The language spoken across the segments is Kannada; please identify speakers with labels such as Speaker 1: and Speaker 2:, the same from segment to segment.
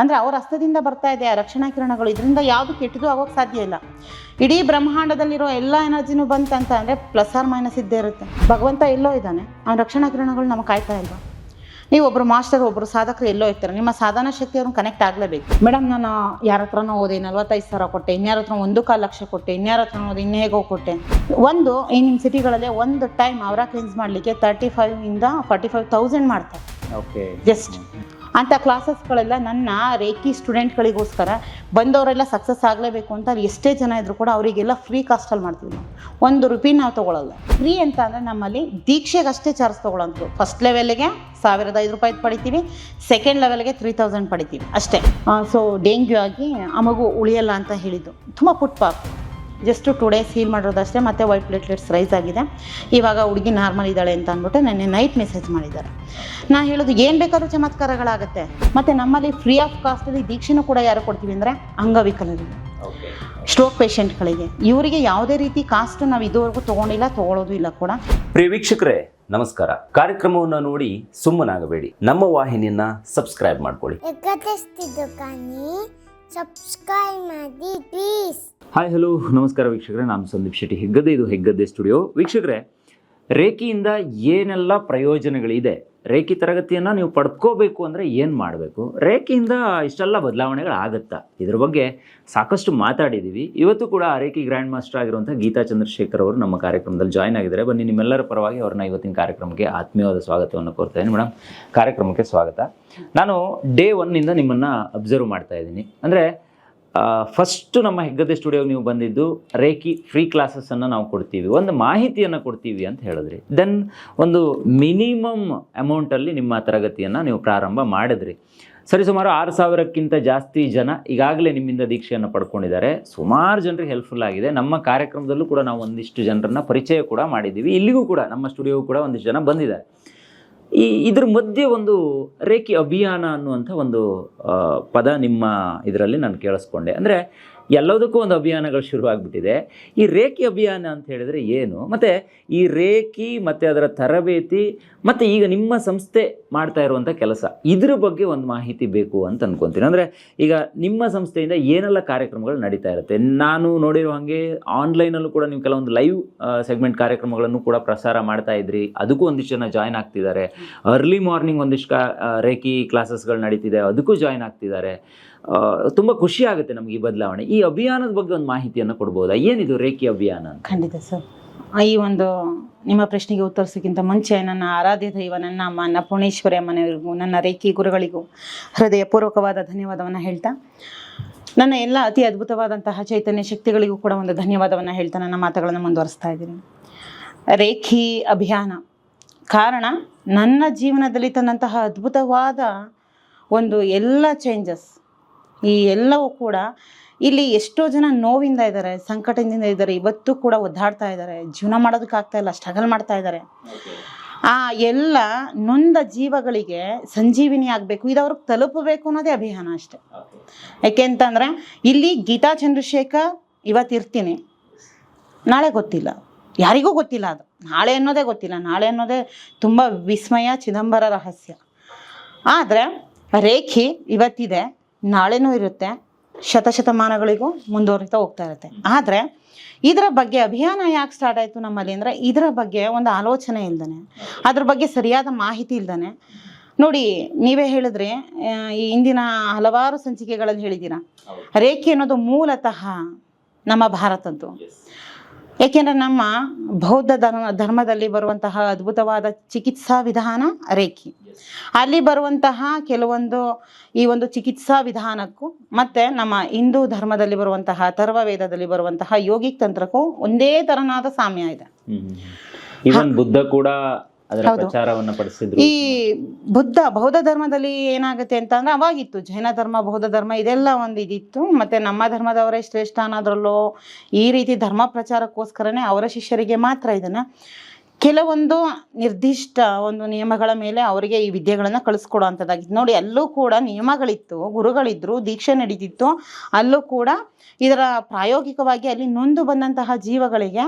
Speaker 1: ಅಂದ್ರೆ ಅವ್ರ ಹಸ್ತದಿಂದ ಬರ್ತಾ ಇದೆ ಆ ರಕ್ಷಣಾ ಕಿರಣಗಳು. ಇದರಿಂದ ಯಾವುದು ಕೆಟ್ಟದು ಆಗೋಕ್ ಸಾಧ್ಯ ಇಲ್ಲ. ಇಡೀ ಬ್ರಹ್ಮಾಂಡದಲ್ಲಿರೋ ಎಲ್ಲ ಎನರ್ಜಿನೂ ಬಂತಂತ ಅಂದ್ರೆ ಪ್ಲಸ್ ಆರ್ ಮೈನಸ್ ಇದ್ದೇ ಇರುತ್ತೆ. ಭಗವಂತ ಎಲ್ಲೋ ಇದ್ದಾನೆ ಅವ್ನ ರಕ್ಷಣಾ ಕಿರಣಗಳು ನಮಗೆ ಕಾಯ್ತಾ ಇಲ್ವಾ? ನೀವು ಒಬ್ರು ಮಾಸ್ಟರ್ ಒಬ್ರು ಸಾಧಕರು ಎಲ್ಲೋ ಇರ್ತಾರೆ. ನಿಮ್ಮ ಸಾಧನ ಶಕ್ತಿ ಅವ್ರನ್ನ ಕನೆಕ್ಟ್ ಆಗಲೇಬೇಕು. ಮೇಡಮ್ ನಾನು ಯಾರ ಹತ್ರನೋ ಓದೆ ನಲ್ವತ್ತೈದು ಸಾವಿರ ಕೊಟ್ಟೆ ಇನ್ಯಾರ ಹತ್ರ ಒಂದು ಕಾಲು ಲಕ್ಷ ಕೊಟ್ಟೆ ಇನ್ಯಾರ ಹತ್ರ ಓದಿ ಇನ್ನು ಹೇಗೋ ಕೊಟ್ಟೆ. ಒಂದು ಈ ನಿಮ್ಮ ಸಿಟಿಗಳಲ್ಲಿ ಒಂದು ಟೈಮ್ ಅವರ ಕ್ಲೀನ್ಸ್ ಮಾಡಲಿಕ್ಕೆ ತರ್ಟಿ ಫೈವ್ ಇಂದ ಫಾರ್ಟಿ ಫೈವ್ ತೌಸಂಡ್ ಮಾಡ್ತಾರೆ
Speaker 2: ಓಕೆ
Speaker 1: ಜಸ್ಟ್ ಅಂಥ ಕ್ಲಾಸಸ್ಗಳೆಲ್ಲ ನನ್ನ ರೇಖಿ ಸ್ಟೂಡೆಂಟ್ಗಳಿಗೋಸ್ಕರ ಬಂದವರೆಲ್ಲ ಸಕ್ಸಸ್ ಆಗಲೇಬೇಕು ಅಂತ ಎಷ್ಟೇ ಜನ ಇದ್ರು ಕೂಡ ಅವರಿಗೆಲ್ಲ ಫ್ರೀ ಕಾಸ್ಟಲ್ಲಿ ಮಾಡ್ತೀವಿ ನಾವು. ಒಂದು ರುಪಿ ನಾವು ತೊಗೊಳಲ್ಲ. ಫ್ರೀ ಅಂತ ಅಂದರೆ ನಮ್ಮಲ್ಲಿ ದೀಕ್ಷೆಗಷ್ಟೇ ಚಾರ್ಜ್ ತೊಗೊಳಂತು ಫಸ್ಟ್ ಲೆವೆಲ್ಗೆ ಸಾವಿರದ ಐದು ರೂಪಾಯಿ ಪಡಿತೀವಿ ಸೆಕೆಂಡ್ ಲೆವೆಲ್ಗೆ ತ್ರೀ ತೌಸಂಡ್ ಪಡಿತೀವಿ ಅಷ್ಟೇ. ಸೊ ಡೆಂಗ್ಯೂ ಆಗಿ ಆ ಮಗು ಉಳಿಯಲ್ಲ ಅಂತ ಹೇಳಿದ್ದು. ತುಂಬ ಪುಟ್ ಪಾಪ್ ಜಸ್ಟ್ ಟು ಡೇಸ್ ಹೀಲ್ ಮಾಡಿರೋದಷ್ಟೇ ಮತ್ತೆ ವೈಟ್ ಪ್ಲೇಟ್ಲೆಟ್ಸ್ ರೈಸ್ ಆಗಿದೆ. ಇವಾಗ ಹುಡುಗಿ ನಾರ್ಮಲ್ ಇದ್ದಾಳೆ ಅಂತ ಅಂದ್ಬಿಟ್ಟು ನೆನ್ನೆ ನೈಟ್ ಮೆಸೇಜ್ ಮಾಡಿದ್ದಾರೆ. ನಾ ಹೇಳೋದು ಏನು ಬೇಕಾದರೂ ಚಮತ್ಕಾರಗಳಾಗುತ್ತೆ. ಮತ್ತು ನಮ್ಮಲ್ಲಿ ಫ್ರೀ ಆಫ್ ಕಾಸ್ಟಲ್ಲಿ ದೀಕ್ಷೆನೂ ಕೂಡ ಯಾರು ಕೊಡ್ತೀವಿ ಅಂದರೆ ಅಂಗವಿಕಲರಿಗೆ ಸ್ಟ್ರೋಕ್ ಪೇಷಂಟ್ಗಳಿಗೆ ಇವರಿಗೆ ಯಾವುದೇ ರೀತಿ ಕಾಸ್ಟ್ ನಾವು ಇದುವರೆಗೂ ತೊಗೊಂಡಿಲ್ಲ ತೊಗೊಳೋದು ಇಲ್ಲ ಕೂಡ.
Speaker 2: ಪ್ರಿಯ ವೀಕ್ಷಕರೇ ನಮಸ್ಕಾರ. ಕಾರ್ಯಕ್ರಮವನ್ನು ನೋಡಿ ಸುಮ್ಮನಾಗಬೇಡಿ. ನಮ್ಮ ವಾಹಿನಿಯನ್ನ ಸಬ್ಸ್ಕ್ರೈಬ್ ಮಾಡ್ಕೊಳ್ಳಿ.
Speaker 3: ಸಬ್ಸ್ಕ್ರೈಬ್ ಮಾಡಿ ಪ್ಲೀಸ್
Speaker 4: ಹಾಯ್ ಹಲೋ ನಮಸ್ಕಾರ ವೀಕ್ಷಕರೇ, ನಾನು ಸಂದೀಪ್ ಶೆಟ್ಟಿ ಹೆಗ್ಗದ್ದೆ. ಇದು ಹೆಗ್ಗದ್ದೆ ಸ್ಟುಡಿಯೋ. ವೀಕ್ಷಕರೇ, ರೇಖೆಯಿಂದ ಏನೆಲ್ಲ ಪ್ರಯೋಜನಗಳಿದೆ? ರೇಖಿ ತರಗತಿಯನ್ನು ನೀವು ಪಡ್ಕೋಬೇಕು ಅಂದರೆ ಏನು ಮಾಡಬೇಕು? ರೇಖೆಯಿಂದ ಇಷ್ಟೆಲ್ಲ ಬದಲಾವಣೆಗಳಾಗುತ್ತಾ ಇದ್ರ ಬಗ್ಗೆ ಸಾಕಷ್ಟು ಮಾತಾಡಿದ್ದೀವಿ ಇವತ್ತು ಕೂಡ ಆ ರೇಖಿ ಗ್ರ್ಯಾಂಡ್ ಮಾಸ್ಟರ್ ಆಗಿರುವಂಥ ಗೀತಾ ಚಂದ್ರಶೇಖರ್ ಅವರು ನಮ್ಮ ಕಾರ್ಯಕ್ರಮದಲ್ಲಿ ಜಾಯ್ನ್ ಆಗಿದ್ದಾರೆ. ಬನ್ನಿ, ನಿಮ್ಮೆಲ್ಲರ ಪರವಾಗಿ ಅವ್ರನ್ನ ಇವತ್ತಿನ ಕಾರ್ಯಕ್ರಮಕ್ಕೆ ಆತ್ಮೀಯವಾದ ಸ್ವಾಗತವನ್ನು ಕೋರ್ತೇನೆ ಮೇಡಮ್ ಕಾರ್ಯಕ್ರಮಕ್ಕೆ ಸ್ವಾಗತ. ನಾನು ಡೇ ಒನ್ನಿಂದ ನಿಮ್ಮನ್ನು ಅಬ್ಸರ್ವ್ ಮಾಡ್ತಾ ಇದ್ದೀನಿ. ಅಂದರೆ ಫಸ್ಟ್ ನಮ್ಮ ಹೆಗ್ಗದೆ ಸ್ಟುಡಿಯೋಗೆ ನೀವು ಬಂದಿದ್ದು ರೇಖಿ ಫ್ರೀ ಕ್ಲಾಸಸ್ಸನ್ನು ನಾವು ಕೊಡ್ತೀವಿ. ಒಂದು ಮಾಹಿತಿಯನ್ನು ಕೊಡ್ತೀವಿ ಅಂತ ಹೇಳಿದ್ರಿ. ದೆನ್ ಒಂದು ಮಿನಿಮಮ್ ಅಮೌಂಟಲ್ಲಿ ನಿಮ್ಮ ತರಗತಿಯನ್ನು ನೀವು ಪ್ರಾರಂಭ ಮಾಡಿದ್ರಿ. ಸರಿ, ಸುಮಾರು ಆರು ಸಾವಿರಕ್ಕಿಂತ ಜಾಸ್ತಿ ಜನ ಈಗಾಗಲೇ ನಿಮ್ಮಿಂದ ದೀಕ್ಷೆಯನ್ನು ಪಡ್ಕೊಂಡಿದ್ದಾರೆ. ಸುಮಾರು ಜನರಿಗೆ ಹೆಲ್ಪ್ಫುಲ್ ಆಗಿದೆ. ನಮ್ಮ ಕಾರ್ಯಕ್ರಮದಲ್ಲೂ ಕೂಡ ನಾವು ಒಂದಿಷ್ಟು ಜನರನ್ನು ಪರಿಚಯ ಕೂಡ ಮಾಡಿದ್ದೀವಿ. ಇಲ್ಲಿಗೂ ಕೂಡ ನಮ್ಮ ಸ್ಟುಡಿಯೋಗೂ ಕೂಡ ಒಂದಿಷ್ಟು ಜನ ಬಂದಿದ್ದಾರೆ. ಈ ಇದ್ರ ಮಧ್ಯೆ ಒಂದು ರೇಖಿ ಅಭಿಯಾನ ಅನ್ನುವಂಥ ಒಂದು ಪದ ನಿಮ್ಮ ಇದರಲ್ಲಿ ನಾನು ಕೇಳಿಸ್ಕೊಂಡೆ. ಅಂದರೆ ಎಲ್ಲದಕ್ಕೂ ಒಂದು ಅಭಿಯಾನಗಳು ಶುರುವಾಗ್ಬಿಟ್ಟಿದೆ. ಈ ರೇಖಿ ಅಭಿಯಾನ ಅಂತ ಹೇಳಿದ್ರೆ ಏನು? ಮತ್ತು ಈ ರೇಖಿ ಮತ್ತು ಅದರ ತರಬೇತಿ ಮತ್ತು ಈಗ ನಿಮ್ಮ ಸಂಸ್ಥೆ ಮಾಡ್ತಾ ಇರುವಂಥ ಕೆಲಸ, ಇದ್ರ ಬಗ್ಗೆ ಒಂದು ಮಾಹಿತಿ ಬೇಕು ಅಂತ ಅನ್ಕೊಂತೀನಿ. ಅಂದರೆ ಈಗ ನಿಮ್ಮ ಸಂಸ್ಥೆಯಿಂದ ಏನೆಲ್ಲ ಕಾರ್ಯಕ್ರಮಗಳು ನಡೀತಾ ಇರುತ್ತೆ? ನಾನು ನೋಡಿರೋ ಹಾಗೆ ಆನ್ಲೈನಲ್ಲೂ ಕೂಡ ನೀವು ಕೆಲವೊಂದು ಲೈವ್ ಸೆಗ್ಮೆಂಟ್ ಕಾರ್ಯಕ್ರಮಗಳನ್ನು ಕೂಡ ಪ್ರಸಾರ ಮಾಡ್ತಾ ಇದ್ರಿ. ಅದಕ್ಕೂ ಒಂದಿಷ್ಟು ಜನ ಜಾಯ್ನ್ ಆಗ್ತಿದ್ದಾರೆ. ಅರ್ಲಿ ಮಾರ್ನಿಂಗ್ ಒಂದಿಷ್ಟು ಕಾ ರೇಖಿ ಕ್ಲಾಸಸ್ಗಳು ನಡೀತಿದೆ. ಅದಕ್ಕೂ ಜಾಯ್ನ್ ಆಗ್ತಿದ್ದಾರೆ. ತುಂಬ ಖುಷಿ ಆಗುತ್ತೆ ನಮಗೆ ಈ ಬದಲಾವಣೆ. ಈ ಅಭಿಯಾನದ ಬಗ್ಗೆ ಒಂದು ಮಾಹಿತಿಯನ್ನು ಕೊಡ್ಬೋದಾ? ಏನಿದು ರೇಖಿ ಅಭಿಯಾನ
Speaker 1: ಖಂಡಿತ ಸರ್. ಈ ಒಂದು ನಿಮ್ಮ ಪ್ರಶ್ನೆಗೆ ಉತ್ತರಿಸೋಕ್ಕಿಂತ ಮುಂಚೆ ನನ್ನ ಆರಾಧ್ಯ ದೈವ ನನ್ನ ಅಮ್ಮ ಅನ್ನಪೂರ್ಣೇಶ್ವರಿ ಅಮ್ಮನವರಿಗೂ, ನನ್ನ ರೇಖಿ ಗುರುಗಳಿಗೂ ಹೃದಯಪೂರ್ವಕವಾದ ಧನ್ಯವಾದವನ್ನು ಹೇಳ್ತಾ, ನನ್ನ ಎಲ್ಲ ಅತಿ ಅದ್ಭುತವಾದಂತಹ ಚೈತನ್ಯ ಶಕ್ತಿಗಳಿಗೂ ಕೂಡ ಒಂದು ಧನ್ಯವಾದವನ್ನು ಹೇಳ್ತಾ ನನ್ನ ಮಾತುಗಳನ್ನು ಮುಂದುವರಿಸ್ತಾ ಇದ್ದೀನಿ. ರೇಖಿ ಅಭಿಯಾನ ಕಾರಣ ನನ್ನ ಜೀವನದಲ್ಲಿ ತಂದಂತಹ ಅದ್ಭುತವಾದ ಒಂದು ಎಲ್ಲ ಚೇಂಜಸ್ ಈ ಎಲ್ಲವೂ ಕೂಡ ಇಲ್ಲಿ ಎಷ್ಟೋ ಜನ ನೋವಿಂದ ಇದ್ದಾರೆ ಸಂಕಟದಿಂದ ಇದ್ದಾರೆ ಇವತ್ತು ಕೂಡ ಒದ್ದಾಡ್ತಾ ಇದ್ದಾರೆ ಜೀವನ ಮಾಡೋದಕ್ಕಾಗ್ತಾ ಇಲ್ಲ ಸ್ಟ್ರಗಲ್ ಮಾಡ್ತಾ ಇದ್ದಾರೆ. ಆ ಎಲ್ಲ ನೊಂದ ಜೀವಗಳಿಗೆ ಸಂಜೀವಿನಿ ಆಗಬೇಕು ಇದು ಅವ್ರಿಗೆ ತಲುಪಬೇಕು ಅನ್ನೋದೇ ಅಭಿಯಾನ ಅಷ್ಟೆ. ಯಾಕೆ ಅಂತಂದರೆ ಇಲ್ಲಿ ಗೀತಾ ಚಂದ್ರಶೇಖರ್ ಇವತ್ತು ಇರ್ತೀನಿ. ನಾಳೆ ಗೊತ್ತಿಲ್ಲ. ಯಾರಿಗೂ ಗೊತ್ತಿಲ್ಲ ಅದು. ನಾಳೆ ಅನ್ನೋದೇ ಗೊತ್ತಿಲ್ಲ. ನಾಳೆ ಅನ್ನೋದೇ ತುಂಬ ವಿಸ್ಮಯ ಚಿದಂಬರ ರಹಸ್ಯ. ಆದರೆ ರೇಖಿ ಇವತ್ತಿದೆ. ನಾಳೆನೂ ಇರುತ್ತೆ. ಶತಶತಮಾನಗಳಿಗೂ ಮುಂದುವರಿತಾ ಹೋಗ್ತಾ ಇರುತ್ತೆ. ಆದರೆ ಇದರ ಬಗ್ಗೆ ಅಭಿಯಾನ ಯಾಕೆ ಸ್ಟಾರ್ಟ್ ಆಯಿತು ನಮ್ಮಲ್ಲಿ ಅಂದರೆ ಇದರ ಬಗ್ಗೆ ಒಂದು ಆಲೋಚನೆ ಇಲ್ದಾನೆ. ಅದ್ರ ಬಗ್ಗೆ ಸರಿಯಾದ ಮಾಹಿತಿ ಇಲ್ದಾನೆ. ನೋಡಿ ನೀವೇ ಹೇಳಿದ್ರಿ ಈ ಇಂದಿನ ಹಲವಾರು ಸಂಚಿಕೆಗಳಲ್ಲಿ ಹೇಳಿದ್ದೀರಾ? ರೇಖೆ ಅನ್ನೋದು ಮೂಲತಃ ನಮ್ಮ ಭಾರತದ್ದು. ಏಕೆಂದರೆ ನಮ್ಮ ಬೌದ್ಧ ಧರ್ಮ ಧರ್ಮದಲ್ಲಿ ಬರುವಂತಹ ಅದ್ಭುತವಾದ ಚಿಕಿತ್ಸಾ ವಿಧಾನ ರೇಖಿ. ಅಲ್ಲಿ ಬರುವಂತಹ ಕೆಲವೊಂದು ಈ ಒಂದು ಚಿಕಿತ್ಸಾ ವಿಧಾನಕ್ಕೂ ಮತ್ತೆ ನಮ್ಮ ಹಿಂದೂ ಧರ್ಮದಲ್ಲಿ ಬರುವಂತಹ ಅಥರ್ವ ವೇದದಲ್ಲಿ ಬರುವಂತಹ ಯೋಗಿಕ್ ತಂತ್ರಕ್ಕೂ ಒಂದೇ ತರನಾದ ಸಾಮ್ಯ ಇದೆ.
Speaker 4: ಬುದ್ಧ ಕೂಡ. ಪ್ರಚಾರವನ್ನು ಪಡಿಸಿದ್ರು
Speaker 1: ಈ ಬುದ್ಧ ಬೌದ್ಧ ಧರ್ಮದಲ್ಲಿ ಏನಾಗುತ್ತೆ ಅಂತ ಅಂದ್ರೆ ಅವಾಗಿತ್ತು. ಜೈನ ಧರ್ಮ ಬೌದ್ಧ ಧರ್ಮ ಇದೆಲ್ಲ ಒಂದು ಇದಿತ್ತು ಮತ್ತೆ ನಮ್ಮ ಧರ್ಮದವರೇ ಶ್ರೇಷ್ಠ ಅನ್ನೋದ್ರಲ್ಲೋ ಈ ರೀತಿ ಧರ್ಮ ಪ್ರಚಾರಕ್ಕೋಸ್ಕರನೇ ಅವರ ಶಿಷ್ಯರಿಗೆ ಮಾತ್ರ ಇದನ್ನ ಕೆಲವೊಂದು ನಿರ್ದಿಷ್ಟ ಒಂದು ನಿಯಮಗಳ ಮೇಲೆ ಅವರಿಗೆ ಈ ವಿದ್ಯೆಗಳನ್ನು ಕಳಿಸ್ಕೊಡುವಂಥದ್ದಾಗಿತ್ತು ನೋಡಿ ಅಲ್ಲೂ ಕೂಡ ನಿಯಮಗಳಿತ್ತು ಗುರುಗಳಿದ್ರು ದೀಕ್ಷೆ ನಡೀತಿತ್ತು ಅಲ್ಲೂ ಕೂಡ ಇದರ ಪ್ರಾಯೋಗಿಕವಾಗಿ ಅಲ್ಲಿ ನೊಂದು ಬಂದಂತಹ ಜೀವಗಳಿಗೆ